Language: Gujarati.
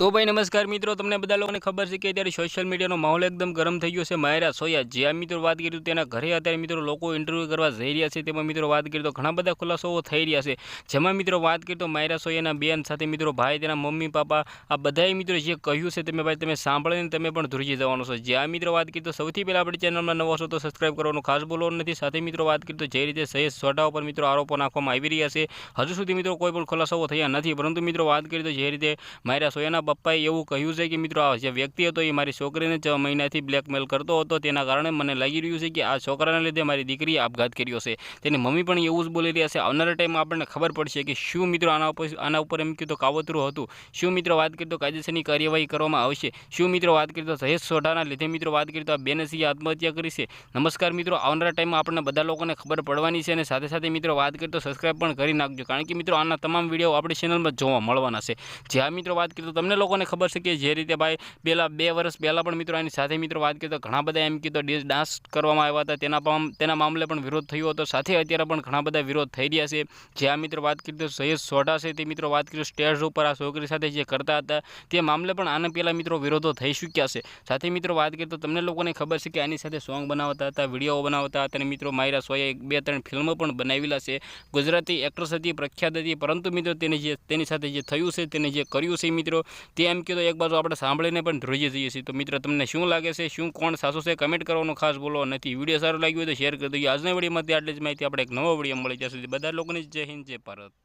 તો ભાઈ નમસ્કાર મિત્રો, તમને બધા લોકોને ખબર છે કે અત્યારે સોશિયલ મીડિયાનો માહોલ એકદમ ગરમ થઈ ગયો છે, માયરા સોયા. જે આ મિત્રો વાત કરી તેના ઘરે અત્યારે મિત્રો લોકો ઇન્ટરવ્યૂ કરવા જઈ રહ્યા છે, તેમાં મિત્રો વાત કરી તો ઘણા બધા ખુલાસાઓ થઈ રહ્યા છે. જેમાં મિત્રો વાત કરી તો માયરા સોયાના બેન સાથે મિત્રો ભાઈ, તેના મમ્મી, પાપા, આ બધાએ મિત્રો જે કહ્યું છે તમે ભાઈ તમે સાંભળીને તમે પણ ધ્રુજી જવાનો છો. જ્યાં મિત્રો વાત કરી તો સૌથી પહેલાં આપણી ચેનલમાં નવો છો તો સબસ્ક્રાઈબ કરવાનું ખાસ બોલવાનું નથી. સાથે મિત્રો વાત કરી તો જે રીતે સહેજ સોટા ઉપર મિત્રો આરોપો નાખવામાં આવી રહ્યા છે. હજુ સુધી મિત્રો કોઈ પણ ખુલાસાઓ થયા નથી. પરંતુ મિત્રો વાત કરી તો જે રીતે માયરા સોયાના પપ્પાએ એવું કહ્યું છે કે, મિત્રો, આ જે વ્યક્તિ હતો, એ મારી છોકરીને છ મહિનાથી બ્લેકમેલ કરતો હતો. તેના કારણે મને લાગી રહ્યું છે કે, આ છોકરાને લીધે મારી દીકરીએ આપઘાત કર્યો છે. તેની મમ્મી પણ એવું જ બોલી રહ્યા છે આવનારા ટાઈમમાં આપણને ખબર પડશે કે, શું મિત્રો આના ઉપર આના ઉપર એમ કીધું કાવતરું હતું. શું મિત્રો વાત કરીએ તો કાયદેસરની કાર્યવાહી કરવામાં આવશે? શું મિત્રો વાત કરીએ તો સહેજ સોઢાના લીધે મિત્રો વાત કરીએ તો આ બેનસીએ આત્મહત્યા કરી છે? નમસ્કાર મિત્રો, આવનારા ટાઈમમાં આપણને બધા લોકોને ખબર પડવાની છે અને સાથે સાથે મિત્રો વાત કરીએ તો સબસ્ક્રાઈબ પણ કરી નાખજો. કારણ કે મિત્રો, આના તમામ વીડિયો આપણી ચેનલમાં જોવા મળવાના છે. જે આ મિત્રો વાત કરીએ તો તમને લોકોને ખબર છે કે જે રીતે ભાઈ પહેલાં બે વર્ષ પહેલાં પણ મિત્રો આની સાથે મિત્રો વાત કરીએ તો ઘણા બધા એમ કીધું ડાન્સ કરવામાં આવ્યા હતા. તેના તેના મામલે પણ વિરોધ થયો હતો. સાથે અત્યારે પણ ઘણા બધા વિરોધ થઈ રહ્યા છે. જે આ મિત્રો વાત કરી તો સહેજ સોઢા છે તે મિત્રો વાત કરી સ્ટેજ ઉપર આ છોકરી સાથે જે કરતા હતા તે મામલે પણ આના પહેલાં મિત્રો વિરોધો થઈ ચૂક્યા છે. સાથે મિત્રો વાત કરીએ તો તમને લોકોને ખબર છે કે આની સાથે સોંગ બનાવતા હતા, વીડિયો બનાવતા હતા અને મિત્રો માયરા સોએ બે, ત્રણ ફિલ્મો પણ બનાવેલા છે. ગુજરાતી એક્ટ્રેસ હતી, પ્રખ્યાત હતી, પરંતુ મિત્રો તેને જે, તેની સાથે જે થયું છે, તેને જે કર્યું છે મિત્રો તે એમ કીધું, એક બાજુ આપણે સાંભળીને પણ ધ્રુજી જઈએ છીએ. તો મિત્ર, તમને શું લાગે છે? શું કોણ સાસુ છે? કમેન્ટ કરવાનું ખાસ બોલો નથી. વીડિયો સારો લાગ્યો હોય તો શેર કરી દઈએ આજના વિડીયોમાંથી આટલી જ માહિતી. આપણે એક નવો વીડિયો મળી જશે બધા લોકોની જય હિન્દ, જય ભારત.